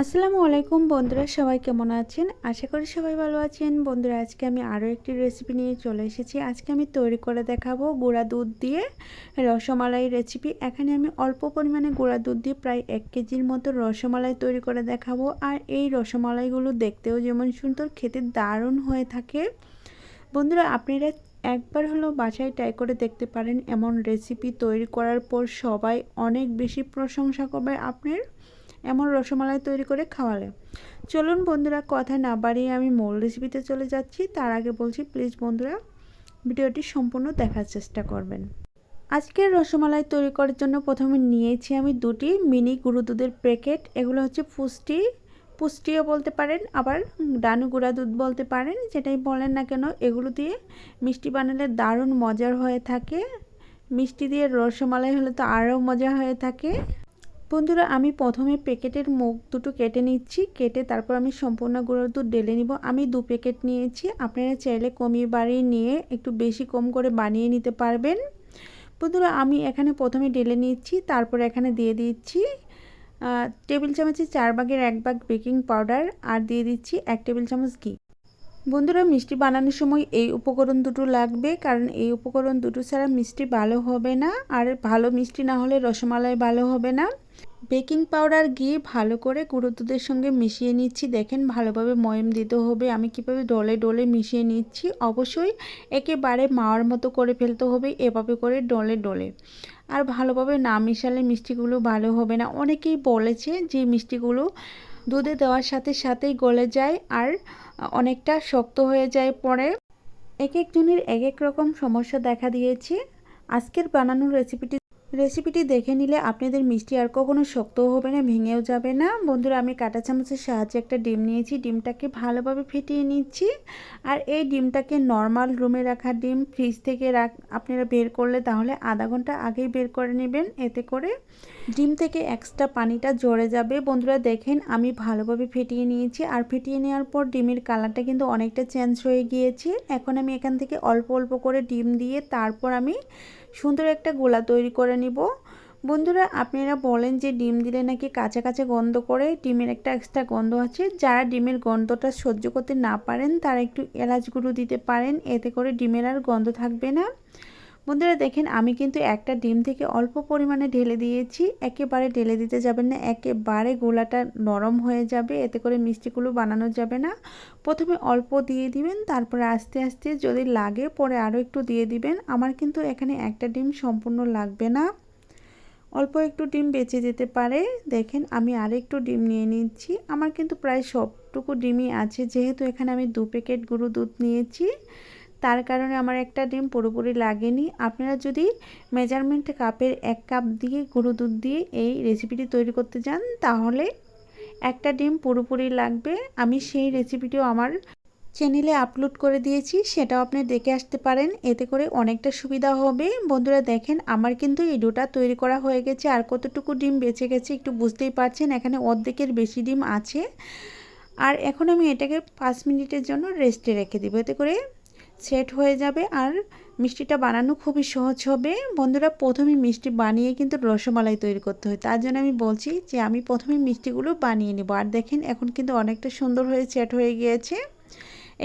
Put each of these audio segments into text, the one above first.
আসসালামু আলাইকুম বন্ধুরা, সবাই কেমন আছেন? আশা করি সবাই ভালো আছেন। বন্ধুরা, আজকে আমি আরও একটি রেসিপি নিয়ে চলে এসেছি। আজকে আমি তৈরি করে দেখাবো গুঁড়া দুধ দিয়ে রসমালাই রেসিপি এখানে আমি অল্প পরিমাণে গুঁড়া দুধ দিয়ে প্রায় এক কেজির মতো রসমালাই তৈরি করে দেখাবো। আর এই রসমালাইগুলো দেখতেও যেমন সুন্দর, খেতে দারুণ হয়ে থাকে। বন্ধুরা, আপনারা একবার হলো বাসায় ট্রাই করে দেখতে পারেন এমন রেসিপি তৈরি করার পর সবাই অনেক বেশি প্রশংসা করবে আপনার। এমন রসমালাই তৈরি করে খাওয়ালে। চলুন বন্ধুরা, কথা না বাড়িয়ে আমি মূল রেসিপিতে চলে যাচ্ছি। তার আগে বলছি প্লিজ বন্ধুরা, ভিডিওটি সম্পূর্ণ দেখার চেষ্টা করবেন। আজকের রসমালাই তৈরি করার জন্য প্রথমে নিয়েছি আমি দুটি মিনি গুঁড়ো দুধের প্যাকেট এগুলো হচ্ছে পুষ্টি, পুষ্টিও বলতে পারেন, আবার ডানু গুঁড়া দুধ বলতে পারেন, যেটাই বলেন না কেন, এগুলো দিয়ে মিষ্টি বানালে দারুণ মজার হয়ে থাকে। মিষ্টি দিয়ে রসমালাই হলে তো আরও মজা হয়ে থাকে। বন্ধুরা, আমি প্রথমে প্যাকেটের মুখ দুটো কেটে নিচ্ছি। কেটে তারপর আমি সম্পূর্ণ গুঁড়োর দুধ ঢেলে নিব। আমি দু প্যাকেট নিয়েছি। আপনারা চাইলে কমিয়ে বাড়িয়ে নিয়ে একটু বেশি কম করে বানিয়ে নিতে পারবেন। বন্ধুরা, আমি এখানে প্রথমে ঢেলে নিচ্ছি। তারপর এখানে দিয়ে দিচ্ছি টেবিল চামচে চার ভাগের এক ভাগ বেকিং পাউডার। আর দিয়ে দিচ্ছি এক টেবিল চামচ ঘি। বন্ধুরা, মিষ্টি বানানোর সময় এই উপকরণ দুটো লাগবে, কারণ এই উপকরণ দুটো ছাড়া মিষ্টি ভালো হবে না, আর ভালো মিষ্টি না হলে রসমালাই ভালো হবে না। বেকিং পাউডার গিয়ে ভালো করে দুধের সঙ্গে মিশিয়ে নিচ্ছি। দেখেন, ভালোভাবে ময়ম দিতে হবে। আমি কীভাবে ডলে ডলে মিশিয়ে নিচ্ছি? অবশ্যই একেবারে মাওয়ার মতো করে ফেলতে হবে, এভাবে করে ডলে ডলে। আর ভালোভাবে না মিশালে মিষ্টিগুলো ভালো হবে না। অনেকেই বলেছে যে মিষ্টিগুলো দুধে দেওয়ার সাথে সাথেই গলে যায় আর অনেকটা শক্ত হয়ে যায় পরে। এক একজনের এক এক রকম সমস্যা দেখা দিয়েছে। আজকের বানানোর রেসিপিটি রেসিপিটি দেখে নিলে আপনাদের মিষ্টি আর কখনো শক্তও হবে না, ভেঙেও যাবে না। বন্ধুরা, আমি কাটা চামচের সাহায্যে একটা ডিম নিয়েছি। ডিমটাকে ভালোভাবে ফেটিয়ে নিচ্ছি। আর এই ডিমটাকে নর্মাল রুমে রাখা ডিম ফ্রিজ থেকে রাখ, আপনারা বের করলে তাহলে আধা ঘণ্টা আগেই বের করে নেবেন। এতে করে ডিম থেকে এক্সট্রা পানিটা জড়ে যাবে। বন্ধুরা, দেখেন আমি ভালোভাবে ফেটিয়ে নিয়েছি। আর ফেটিয়ে নেওয়ার পর ডিমের কালারটা কিন্তু অনেকটা চেঞ্জ হয়ে গিয়েছে। এখন আমি এখান থেকে অল্প অল্প করে ডিম দিয়ে তারপর আমি সুন্দর একটা গোলা তৈরি করে নিব। বন্ধুরা, আপনারা বলেন যে ডিম দিলে নাকি কাঁচা কাঁচা গন্ধ করে, ডিমের একটা এক্সট্রা গন্ধ আছে। যারা ডিমের গন্ধটা সহ্য করতে না পারেন, তারা একটু এলাচ গুঁড়ো দিতে পারেন, এতে করে ডিমের আর গন্ধ থাকবে না। বন্ধুরা দেখেন, আমি কিন্তু একটা ডিম থেকে অল্প পরিমাণে ঢেলে দিয়েছি। একেবারে ঢেলে দিতে যাবেন না, একেবারে গোলাটা নরম হয়ে যাবে, এতে করে মিষ্টিগুলো বানানো যাবে না। প্রথমে অল্প দিয়ে দিবেন, তারপরে আস্তে আস্তে যদি লাগে পরে আরও একটু দিয়ে দিবেন। আমার কিন্তু এখানে একটা ডিম সম্পূর্ণ লাগবে না। অল্প একটু ডিম বেঁচে যেতে পারে। দেখেন, আমি আরেকটু ডিম নিয়ে নিচ্ছি। আমার কিন্তু প্রায় সবটুকু ডিমই আছে, যেহেতু এখানে আমি দু প্যাকেট গুঁড়ো দুধ নিয়েছি। তার কারণে আমার একটা ডিম পুরোপুরি লাগেনি। আপনারা যদি মেজারমেন্ট কাপের এক কাপ দিয়ে গুঁড়ো দুধ দিয়ে এই রেসিপিটি তৈরি করতে যান তাহলে একটা ডিম পুরোপুরি লাগবে। আমি সেই রেসিপিটিও আমার চ্যানেলে আপলোড করে দিয়েছি, সেটাও আপনি দেখে আসতে পারেন। এতে করে অনেকটা সুবিধা হবে। বন্ধুরা, দেখেন আমার কিন্তু এই ডোটা তৈরি করা হয়ে গেছে, আর কতটুকু ডিম বেঁচে গেছে একটু বুঝতেই পারছেন, এখানে অর্ধেকের বেশি ডিম আছে। আর এখন আমি এটাকে পাঁচ মিনিটের জন্য রেস্টে রেখে দেবো। এতে করে সেট হয়ে যাবে আর মিষ্টিটা বানানো খুবই সহজ হবে। বন্ধুরা, প্রথমে মিষ্টি বানিয়ে কিন্তু রসমালাই তৈরি করতে হয়। তার জন্য আমি বলছি যে আমি প্রথমে মিষ্টিগুলো বানিয়ে নেব। আর দেখেন, এখন কিন্তু অনেকটা সুন্দর হয়ে সেট হয়ে গিয়েছে।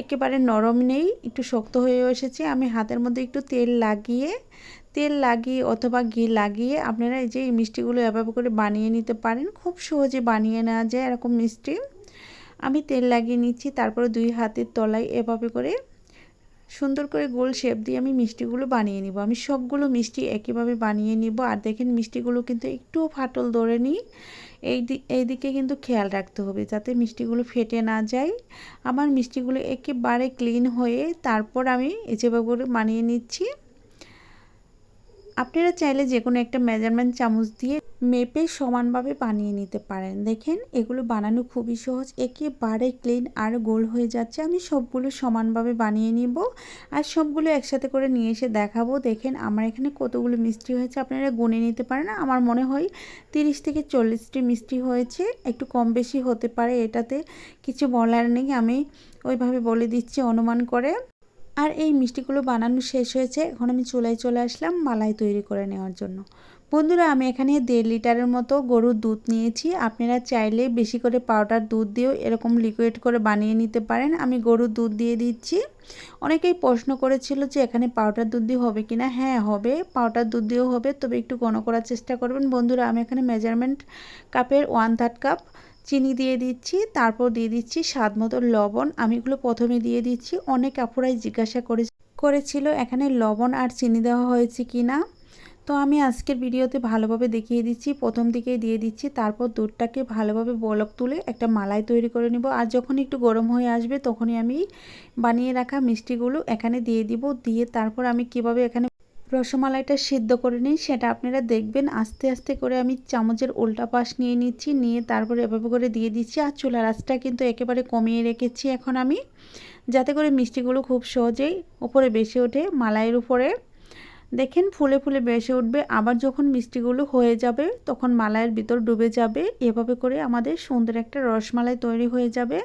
একেবারে নরম নেই, একটু শক্ত হয়ে এসেছে। আমি হাতের মধ্যে একটু তেল লাগিয়ে তেল লাগিয়ে অথবা ঘি লাগিয়ে আপনারা এই যে মিষ্টিগুলো এভাবে করে বানিয়ে নিতে পারেন। খুব সহজে বানিয়ে নেওয়া যায় এরকম মিষ্টি। আমি তেল লাগিয়ে নিচ্ছি, তারপরে দুই হাতের তলায় এভাবে করে সুন্দর করে গোল শেপ দিয়ে আমি মিষ্টিগুলো বানিয়ে নিব। আমি সবগুলো মিষ্টি একইভাবে বানিয়ে নিব। আর দেখেন মিষ্টিগুলো কিন্তু একটুও ফাটল ধরে নিই। এই এই দিকে কিন্তু খেয়াল রাখতে হবে যাতে মিষ্টিগুলো ফেটে না যায়। আমার মিষ্টিগুলো একেবারে ক্লিন হয়ে তারপর আমি যেভাবে করে বানিয়ে নিচ্ছি। আপনারা চাইলে যে কোনো একটা মেজারমেন্ট চামচ দিয়ে মেপে সমানভাবে বানিয়ে নিতে পারেন। দেখেন, এগুলো বানানো খুবই সহজ। একেবারে ক্লিন আর গোল হয়ে যাচ্ছে। আমি সবগুলো সমানভাবে বানিয়ে নিব আর সবগুলো একসাথে করে নিয়ে এসে দেখাবো। দেখেন, আমার এখানে কতগুলো মিষ্টি হয়েছে আপনারা গুনে নিতে পারেন। আমার মনে হয় তিরিশ থেকে চল্লিশটি মিষ্টি হয়েছে। একটু কম বেশি হতে পারে এটাতে। কিছু বলার নেই। আমি ওইভাবে বলে দিচ্ছি অনুমান করে। আর এই মিষ্টিগুলো বানানো শেষ হয়েছে, এখন আমি চুলায় চলে আসলাম মালাই তৈরি করে নেওয়ার জন্য। বন্ধুরা, আমি এখানে দেড় লিটারের মতো গরুর দুধ নিয়েছি। আপনারা চাইলে বেশি করে পাউডার দুধ দিয়েও এরকম লিকুইড করে বানিয়ে নিতে পারেন। আমি গরুর দুধ দিয়ে দিচ্ছি। অনেকেই প্রশ্ন করেছিল যে এখানে পাউডার দুধ দিয়ে হবে কি না হ্যাঁ হবে। পাউডার দুধ দিয়েও হবে, তবে একটু ঘন করার চেষ্টা করবেন। বন্ধুরা, আমি এখানে মেজারমেন্ট কাপের ওয়ান থার্ড কাপ চিনি দিয়ে দিচ্ছি, তারপর দিয়ে দিচ্ছি স্বাদ মতো লবণ। আমি এগুলো প্রথমে দিয়ে দিচ্ছি। অনেক আপুরাই জিজ্ঞাসা করে করেছিল এখানে লবণ আর চিনি দেওয়া হয়েছে কি না তো আমি আজকের ভিডিওতে ভালোভাবে দেখিয়ে দিচ্ছি। প্রথম দিকেই দিয়ে দিচ্ছি। তারপর দুধটাকে ভালোভাবে বলক তুলে একটা মালাই তৈরি করে নিব। আর যখন একটু গরম হয়ে আসবে, তখনই আমি বানিয়ে রাখা মিষ্টিগুলো এখানে দিয়ে দিব। দিয়ে তারপর আমি কীভাবে এখানে রসমালাইটা সিদ্ধ করে নিই সেটা আপনারা দেখবেন আস্তে আস্তে করে আমি চামচের উল্টা পাশ নিয়ে নিচ্ছি, নিয়ে তারপরে এভাবে করে দিয়ে দিচ্ছি আর চুলার আঁচটা কিন্তু একেবারে কমিয়ে রেখেছি এখন আমি। যাতে করে মিষ্টিগুলো খুব সহজেই উপরে বেশি ওঠে, মালাইয়ের উপরে। দেখেন ফুলে ফুলে বেসে উঠবে, আবার যখন মিষ্টিগুলো হয়ে যাবে তখন মালাইয়ের ভিতর ডুবে যাবে। এভাবে করে আমাদের সুন্দর একটা রসমালাই তৈরি হয়ে যাবে।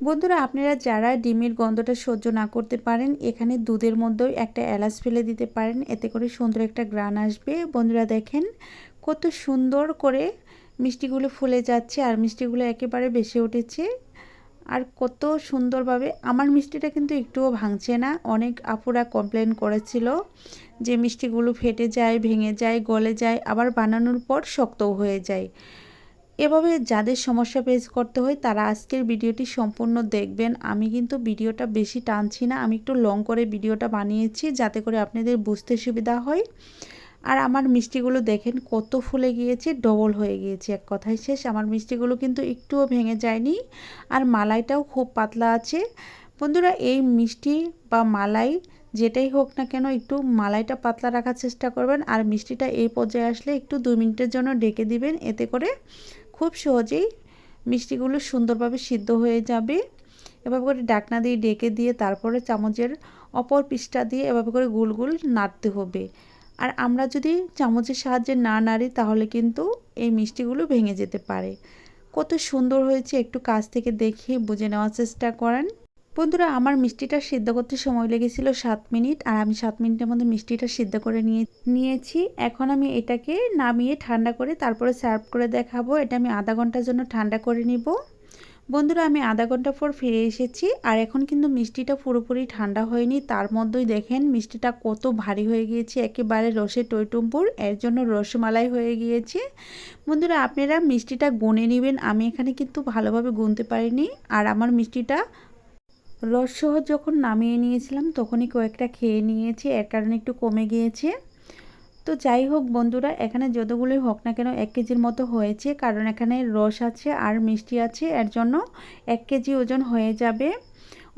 বন্ধুরা, আপনারা যারা ডিমের গন্ধটা সহ্য না করতে পারেন, এখানে দুধের মধ্যেও একটা এলাচ ফেলে দিতে পারেন। এতে করে সুন্দর একটা গ্রান আসবে। বন্ধুরা দেখেন, কত সুন্দর করে মিষ্টিগুলো ফুলে যাচ্ছে আর মিষ্টিগুলো একেবারে বেশি উঠেছে। আর কত সুন্দরভাবে, আমার মিষ্টিটা কিন্তু একটুও ভাঙছে না। অনেক আপুরা কমপ্লেন করেছিল যে মিষ্টিগুলো ফেটে যায়, ভেঙে যায়, গলে যায়, আবার বানানোর পর শক্তও হয়ে যায়। এভাবে যাদের সমস্যা ফেস করতে হয়, তারা আজকের ভিডিওটি সম্পূর্ণ দেখবেন। আমি কিন্তু ভিডিওটা বেশি টানছি না, আমি একটু লং করে ভিডিওটা বানিয়েছি যাতে করে আপনাদের বুঝতে সুবিধা হয়। আর আমার মিষ্টিগুলো দেখেন কত ফুলে গিয়েছে ডবল হয়ে গিয়েছে এক কথায় শেষ। আমার মিষ্টিগুলো কিন্তু একটুও ভেঙে যায়নি আর মালাইটাও খুব পাতলা আছে। বন্ধুরা, এই মিষ্টি বা মালাই যেটাই হোক না কেন, একটু মালাইটা পাতলা রাখার চেষ্টা করবেন। আর মিষ্টিটা এই পর্যায়ে আসলে একটু দুই মিনিটের জন্য ডেকে দিবেন, এতে করে খুব সহজেই মিষ্টিগুলো সুন্দরভাবে সিদ্ধ হয়ে যাবে। এভাবে করে ডাকনা দিয়ে ডেকে দিয়ে তারপরে চামচের অপর পিসটা দিয়ে এভাবে করে গুল গুল নাড়তে হবে। আর আমরা যদি চামচের সাহায্যে না নাড়ি তাহলে কিন্তু এই মিষ্টিগুলো ভেঙে যেতে পারে। কত সুন্দর হয়েছে একটু কাছ থেকে দেখে বুঝে নেওয়ার চেষ্টা করেন। বন্ধুরা, আমার মিষ্টিটা সিদ্ধ করতে সময় লেগেছিল সাত মিনিট আর আমি সাত মিনিটের মধ্যে মিষ্টিটা সিদ্ধ করে নিয়ে, নিয়েছি। এখন আমি এটাকে নামিয়ে ঠান্ডা করে তারপরে সার্ভ করে দেখাবো। এটা আমি আধা ঘণ্টার জন্য ঠান্ডা করে নিব। বন্ধুরা, আমি আধা ঘণ্টা পর ফিরে এসেছি আর এখন কিন্তু মিষ্টিটা পুরোপুরি ঠান্ডা হয়নি। তার মধ্যেই দেখেন মিষ্টিটা কত ভারী হয়ে গিয়েছে। একেবারে রসে টইটুম্পুর এর জন্য রসমালাই হয়ে গিয়েছে। বন্ধুরা, আপনারা মিষ্টিটা গুনে নেবেন। আমি এখানে কিন্তু ভালোভাবে গুনতে পারিনি। আর আমার মিষ্টিটা রসসহ যখন নামিয়ে নিয়েছিলাম, তখনই কয়েকটা খেয়ে নিয়েছি, এর কারণে একটু কমে গিয়েছে। তো যাই হোক বন্ধুরা, এখানে যতগুলোই হোক না কেন এক কেজির মতো হয়েছে, কারণ এখানে রস আছে আর মিষ্টি আছে, এর জন্য এক কেজি ওজন হয়ে যাবে।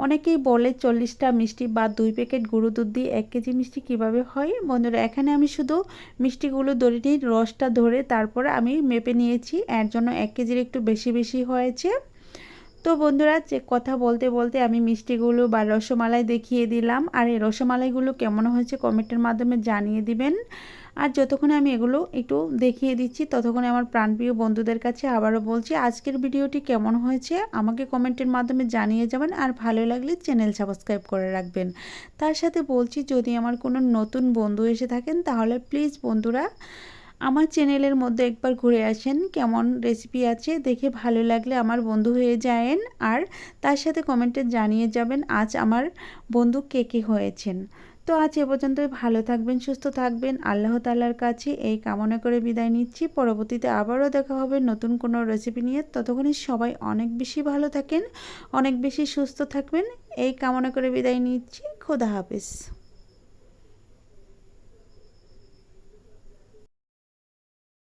অনেকেই বলে চল্লিশটা মিষ্টি বা দুই প্যাকেট গুঁড়ো দুধ দিয়ে এক কেজি মিষ্টি কীভাবে হয়? বন্ধুরা, এখানে আমি শুধু মিষ্টিগুলো ধরে নিই রসটা ধরে তারপরে আমি মেপে নিয়েছি, এর জন্য এক কেজির একটু বেশি বেশি হয়েছে। তো বন্ধুরা, যে কথা বলতে বলতে আমি মিষ্টিগুলো বা রসমালাই দেখিয়ে দিলাম। আর এই রসমালাইগুলো কেমন হয়েছে কমেন্টের মাধ্যমে জানিয়ে দিবেন। আর যতক্ষণে আমি এগুলো একটু দেখিয়ে দিচ্ছি, ততক্ষণে আমার প্রাণপ্রিয় বন্ধুদের কাছে আবারও বলছি, আজকের ভিডিওটি কেমন হয়েছে আমাকে কমেন্টের মাধ্যমে জানিয়ে যাবেন। আর ভালো লাগলে চ্যানেল সাবস্ক্রাইব করে রাখবেন। তার সাথে বলছি, যদি আমার কোনো নতুন বন্ধু এসে থাকেন, তাহলে প্লিজ বন্ধুরা আমার চ্যানেলের মধ্যে একবার ঘুরে আসেন, কেমন রেসিপি আছে দেখে ভালো লাগলে আমার বন্ধু হয়ে যায়েন আর তার সাথে কমেন্টে জানিয়ে যাবেন আজ আমার বন্ধু কে কে হয়েছেন। তো আজ এ পর্যন্তই, ভালো থাকবেন, সুস্থ থাকবেন, আল্লাহ তাল্লার কাছে এই কামনা করে বিদায় নিচ্ছি। পরবর্তীতে আবারও দেখা হবে নতুন কোনো রেসিপি নিয়ে। ততক্ষণই সবাই অনেক বেশি ভালো থাকেন, অনেক বেশি সুস্থ থাকবেন। এই কামনা করে বিদায় নিচ্ছি, খোদা হাফেজ।